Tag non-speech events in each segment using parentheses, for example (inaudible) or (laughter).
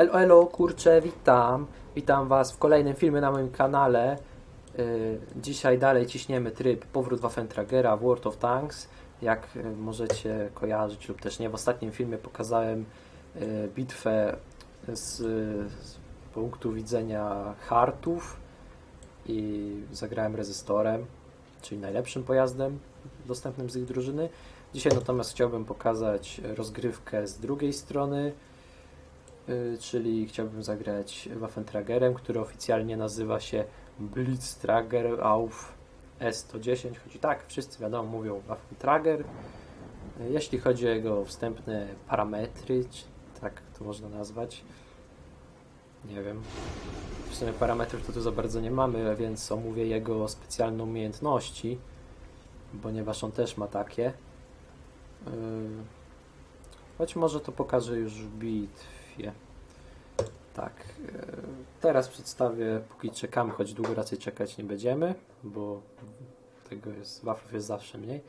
Elo, elo, kurczę, witam. Witam Was w kolejnym filmie na moim kanale. Yy, dzisiaj dalej ciśniemy tryb Powrót Waffentragera w World of Tanks. Jak yy, możecie kojarzyć lub też nie, w ostatnim filmie pokazałem yy, bitwę z, z punktu widzenia hartów i zagrałem rezystorem, czyli najlepszym pojazdem dostępnym z ich drużyny. Dzisiaj natomiast chciałbym pokazać rozgrywkę z drugiej strony, y, czyli chciałbym zagrać Waffentragerem, który oficjalnie nazywa się Blitztrager auf S110, choć tak wszyscy wiadomo mówią Waffentrager. Y, Jeśli chodzi o jego wstępne parametry, czy tak to można nazwać, nie wiem. W sumie parametrów to tu za bardzo nie mamy, więc omówię jego specjalne umiejętności, ponieważ on też ma takie. Yy, Choć może to pokażę już w bitwie. Tak. yy, Teraz przedstawię, póki czekamy, choć długo raczej czekać nie będziemy, bo tego jest, waflów jest zawsze mniej.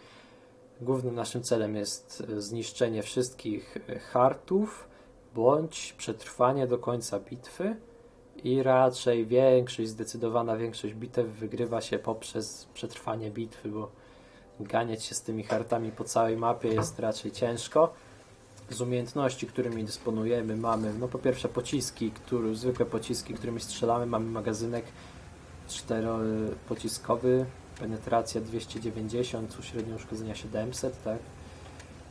Głównym naszym celem jest e, zniszczenie wszystkich e, hartów, bądź przetrwanie do końca bitwy. I raczej większość, zdecydowana większość bitew wygrywa się poprzez przetrwanie bitwy, bo ganiać się z tymi hartami po całej mapie jest raczej ciężko. Z umiejętności, którymi dysponujemy, mamy no po pierwsze pociski, który, zwykłe pociski, którymi strzelamy, mamy magazynek czteropociskowy, penetracja 290, u średnią uszkodzenia 700, tak?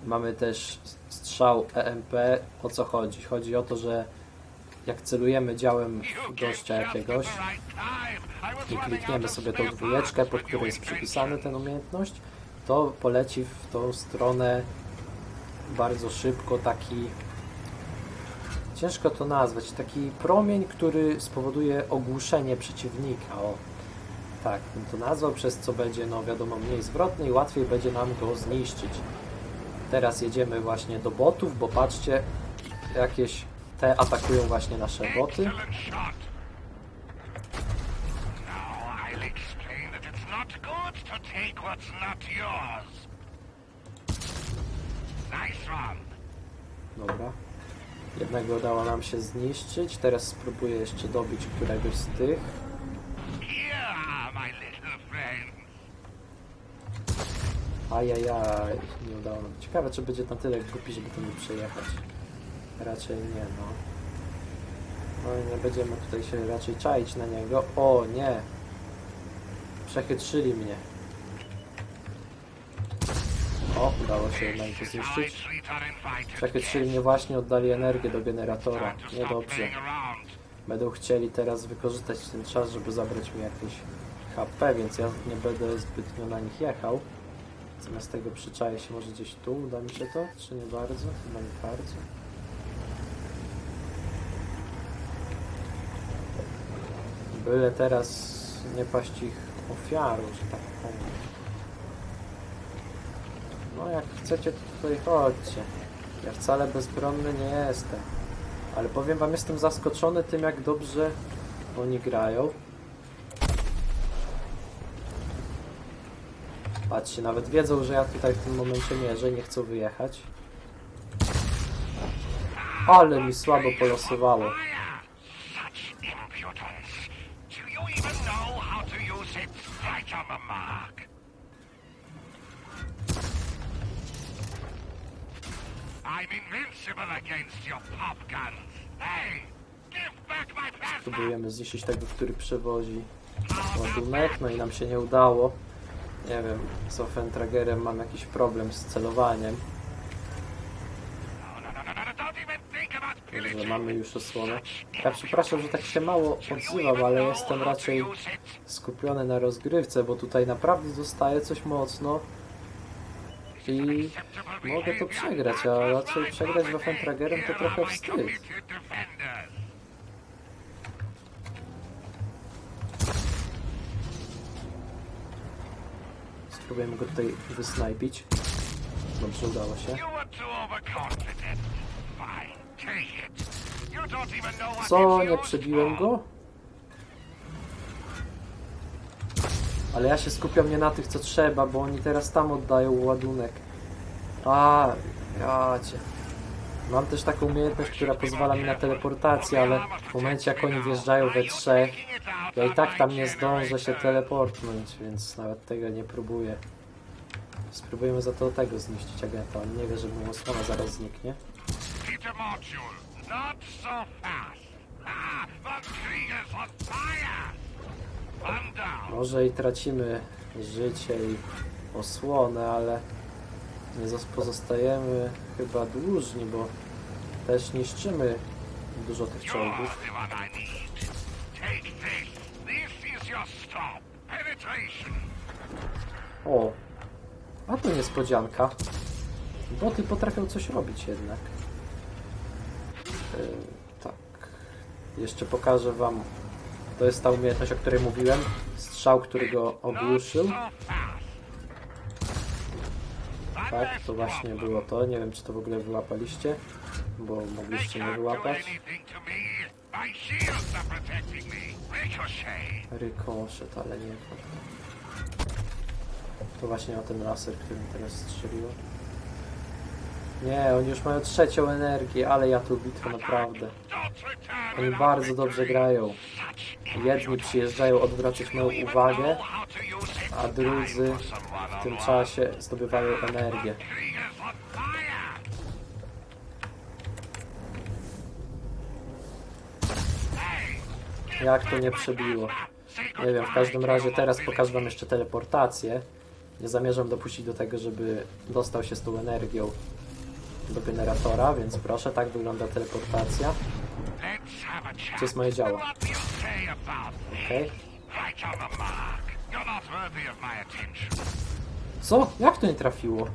Mamy też strzał EMP. O co chodzi? Chodzi o to, że jak celujemy działem gościa jakiegoś i klikniemy sobie tą dwójeczkę, pod którą jest przypisany ten umiejętność, to poleci w tą stronę bardzo szybko taki ciężko to nazwać, taki promień, który spowoduje ogłuszenie przeciwnika. O, tak, bym to nazwał, przez co będzie, no wiadomo, mniej zwrotny i łatwiej będzie nam go zniszczyć. Teraz jedziemy właśnie do botów, bo patrzcie, jakieś te atakują właśnie nasze boty. To take what's not yours. Dobra. Jednego udało nam się zniszczyć. Teraz spróbuję jeszcze dobić któregoś z tych. Ajajaj, nie udało nam. Ciekawe, czy będzie na tyle głupi, żeby nie przejechać. Raczej nie, no. No i nie będziemy tutaj się raczej czaić na niego. O, nie! Przechytrzyli mnie. O, udało się jednak go zniszczyć. Przechytrzyli mnie właśnie, oddali energię do generatora. Niedobrze. Będą chcieli teraz wykorzystać ten czas, żeby zabrać mi jakieś HP, więc ja nie będę zbytnio na nich jechał. Zamiast tego przyczaję się może gdzieś tu, uda mi się to, czy nie bardzo? Chyba nie bardzo. Byle teraz nie paść ich ofiarą, że tak powiem. No jak chcecie, to tutaj chodźcie. Ja wcale bezbronny nie jestem. Ale powiem wam, jestem zaskoczony tym, jak dobrze oni grają. Patrzcie, nawet wiedzą, że ja tutaj w tym momencie mierzę nie chcą wyjechać. Ale mi słabo polosowało. I'm invincible against your pop guns. Hey, give back my plasma! Próbujemy zniszczyć tego, który przewozi ładunek, no i nam się nie udało. Nie wiem, z Offentragerem mam jakiś problem z celowaniem. No, no, no, pillaging. mamy już osłonę. Ja przepraszam, że tak się mało odzywam, ale jestem raczej skupiony na rozgrywce, bo tutaj naprawdę zostaje coś mocno i mogę to przegrać, a raczej przegrać Waffentragerem to trochę wstyd. Spróbujemy go tutaj wysnajpić. Dobrze, udało się. Co, nie przebiłem go? Ale ja się skupiam nie na tych, co trzeba, bo oni teraz tam oddają ładunek. A, ja cię. Mam też taką umiejętność, która pozwala mi na teleportację, ale w momencie jak oni wjeżdżają we trzech, ja i tak tam nie zdążę się teleportnąć, więc nawet tego nie próbuję. Spróbujemy za to tego zniszczyć agenta. On nie wie, że mu osłona zaraz zniknie. Not so fast. Ah, the Kriegers on fire! Może i tracimy życie i osłonę, ale pozostajemy chyba dłużni, bo też niszczymy dużo tych czołgów. O, a to niespodzianka. Boty potrafią coś robić jednak. Yy, tak. Jeszcze pokażę wam. To jest ta umiejętność, o której mówiłem. Strzał, który go ogłuszył. Tak, to właśnie było to. Nie wiem, czy to w ogóle wyłapaliście, bo mogliście nie wyłapać. Rykoszet, ale nie. To właśnie o ten laser, który mi teraz strzeliło. Nie, oni już mają trzecią energię, ale ja tu bitwę naprawdę. Oni bardzo dobrze grają. Jedni przyjeżdżają odwracać moją uwagę, a drudzy w tym czasie zdobywają energię. Jak to nie przebiło? Nie wiem, w każdym razie teraz pokażę wam jeszcze teleportację. Nie zamierzam dopuścić do tego, żeby dostał się z tą energią do generatora, więc proszę, tak wygląda teleportacja. Gdzie jest moje działo? Attention. Co? Jak to nie trafiło?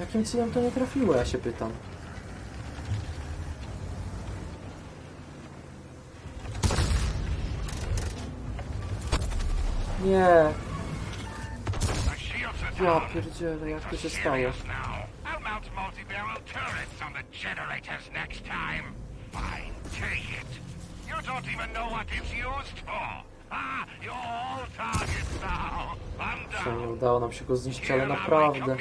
Jakim cudem to nie trafiło, ja się pytam. Nie, ja pierdzielę, jak to się stało? Serious now. I'll mount multi-barrel turrets on the generators next time. Fine, take it. You don't even know what it's used for. Ah, you're all targets now. I'm Że nie udało nam się go zniszczyć, ale naprawdę.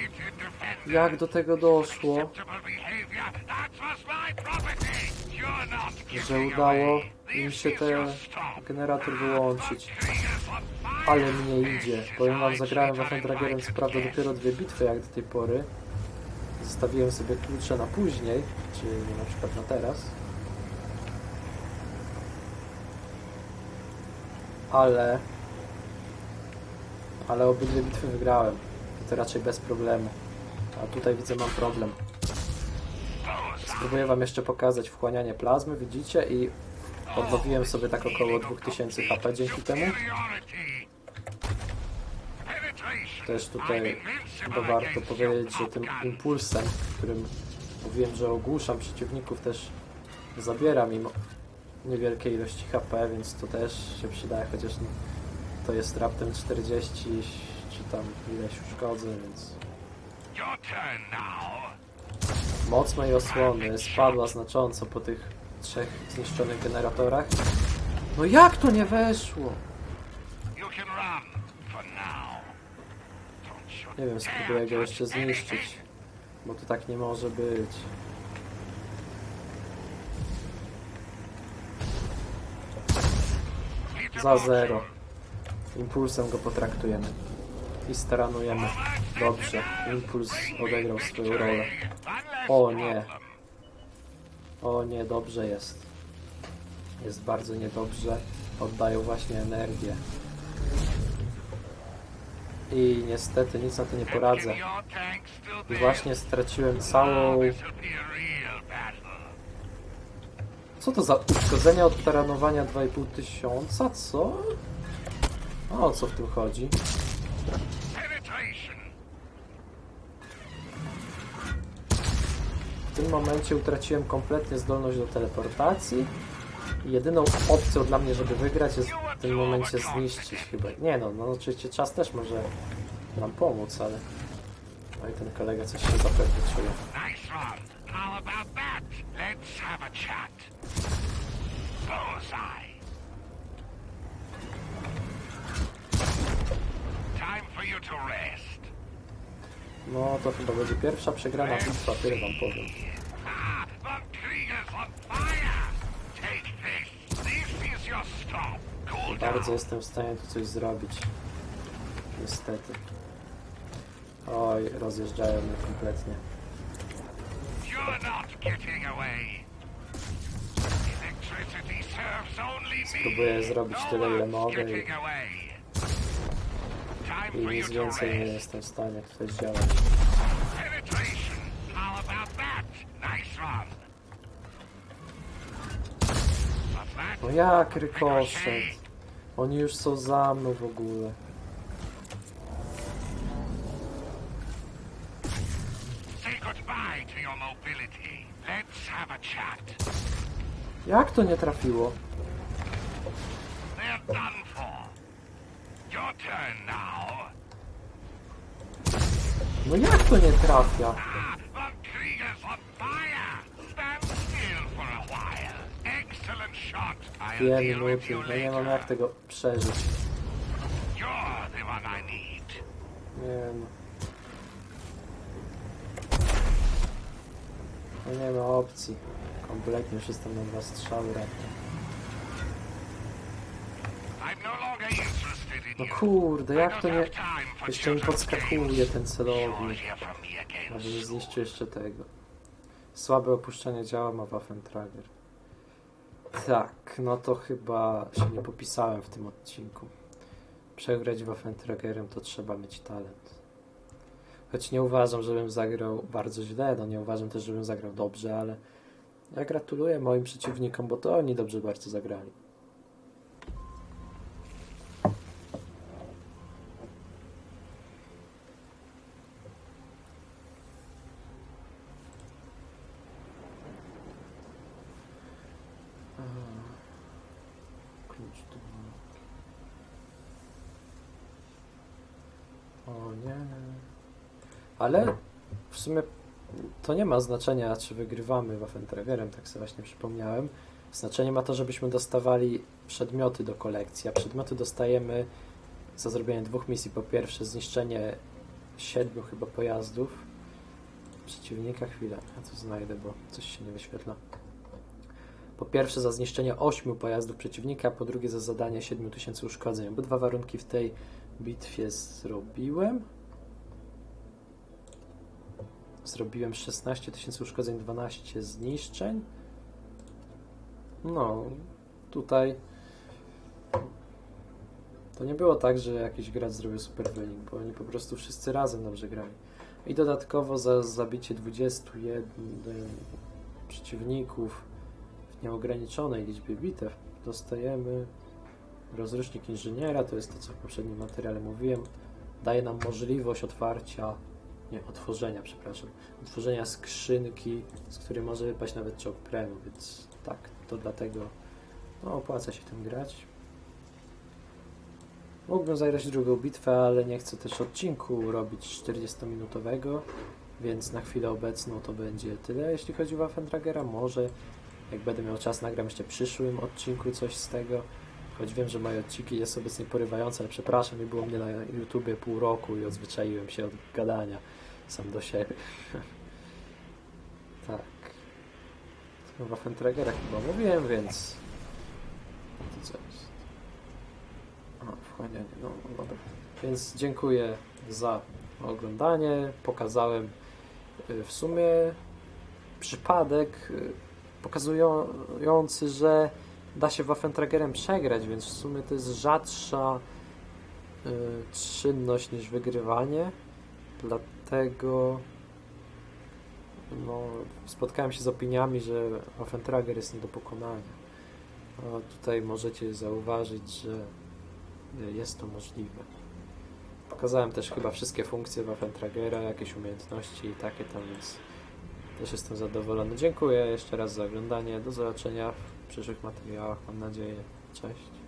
Jak do tego doszło, że udało im się ten generator wyłączyć? On fire. Ale mnie idzie. Powiem wam, zagrałem w Dragonem co prawda dopiero dwie bitwy jak do tej pory. Zostawiłem sobie klucze na później, czyli na przykład na teraz. Ale... Ale obydwie bitwy wygrałem. I to raczej bez problemu. A tutaj widzę mam problem. Spróbuję wam jeszcze pokazać wchłanianie plazmy, widzicie? I odnowiłem sobie tak około 2000 HP dzięki temu. Też tutaj chyba warto powiedzieć, że tym impulsem, którym mówiłem, że ogłuszam przeciwników, też zabieram im niewielkie ilości HP, więc to też się przydaje, chociaż to jest raptem 40 czy tam ileś uszkodzę, więc moc mojej osłony spadła znacząco po tych trzech zniszczonych generatorach. No jak to nie weszło? Nie wiem, spróbuję go jeszcze zniszczyć, bo to tak nie może być. Za zero. Impulsem go potraktujemy. I staranujemy. Dobrze. Impuls odegrał swoją rolę. O nie. O nie, dobrze jest. Jest bardzo niedobrze. Oddają właśnie energię. I niestety nic na to nie poradzę. I właśnie straciłem całą... Co to za uszkodzenia od taranowania 2,5 tysiąca? Co? A o co w tym chodzi? W tym momencie utraciłem kompletnie zdolność do teleportacji. Jedyną opcją dla mnie, żeby wygrać, jest w tym momencie zniszczyć chyba. Nie no, no oczywiście czas też może nam pomóc, ale... No i ten kolega coś się zapewne czuje. No to chyba będzie pierwsza przegrana bitwa, tyle wam powiem. Bardzo jestem w stanie tu coś zrobić. Niestety. Oj, rozjeżdżają mnie kompletnie. Spróbuję zrobić no tyle, ile mogę i- I nic więcej nie jestem w stanie tutaj that? No jak rykoszet? Oni już są za mną w ogóle. Jak to nie trafiło? No jak to nie trafia? Dwie minuty. No nie mam jak tego przeżyć. Nie no. No nie ma opcji. Kompletnie już jestem na dwa strzały. I'm no No kurde, jak to nie... Jeszcze mi podskakuje ten celownik. Aby nie soon. zniszczył jeszcze tego. Słabe opuszczenie działa ma Waffentrager. Tak, no to chyba się nie popisałem w tym odcinku. Przegrać Waffentragerem to trzeba mieć talent. Choć nie uważam, żebym zagrał bardzo źle, no nie uważam też, żebym zagrał dobrze, ale ja gratuluję moim przeciwnikom, bo to oni dobrze bardzo zagrali. Klucz tu. O nie. Ale w sumie to nie ma znaczenia, czy wygrywamy Waffentragerem, tak sobie właśnie przypomniałem. Znaczenie ma to, żebyśmy dostawali przedmioty do kolekcji, a przedmioty dostajemy za zrobienie dwóch misji. Po pierwsze zniszczenie siedmiu chyba pojazdów przeciwnika. Chwilę, ja to znajdę, bo coś się nie wyświetla. Po pierwsze za zniszczenie 8 pojazdów przeciwnika, po drugie za zadanie 7000 uszkodzeń. Obydwa warunki w tej bitwie zrobiłem. Zrobiłem 16 tysięcy uszkodzeń, 12 zniszczeń. No, tutaj to nie było tak, że jakiś gracz zrobił super wynik, bo oni po prostu wszyscy razem dobrze grali. I dodatkowo za zabicie 21 przeciwników w nieograniczonej liczbie bitew dostajemy rozrusznik inżyniera, to jest to, co w poprzednim materiale mówiłem. Daje nam możliwość otwarcia, nie, otworzenia, przepraszam, otworzenia skrzynki, z której może wypaść nawet czołg premium, więc tak, to dlatego no, opłaca się tym grać. Mógłbym zagrać drugą bitwę, ale nie chcę też odcinku robić 40-minutowego, więc na chwilę obecną to będzie tyle, jeśli chodzi o Waffentragera. Może jak będę miał czas, nagram jeszcze w przyszłym odcinku coś z tego. Choć wiem, że moje odcinki jest obecnie porywające, ale przepraszam, nie było mnie na YouTubie pół roku i odzwyczaiłem się od gadania sam do siebie. (laughs) tak. O Waffentragera chyba mówiłem, więc... To co jest? A, wchłanianie, no, no dobra. Więc dziękuję za oglądanie. Pokazałem y, w sumie przypadek y, pokazujący, że da się Waffentragerem przegrać, więc w sumie to jest rzadsza y, czynność niż wygrywanie. Dlatego no, spotkałem się z opiniami, że Waffentrager jest nie do pokonania. Tutaj możecie zauważyć, że jest to możliwe. Pokazałem też chyba wszystkie funkcje Waffentragera, jakieś umiejętności i takie tam, więc też jestem zadowolony. Dziękuję jeszcze raz za oglądanie. Do zobaczenia przyszłych materiałach, mam nadzieję. Cześć.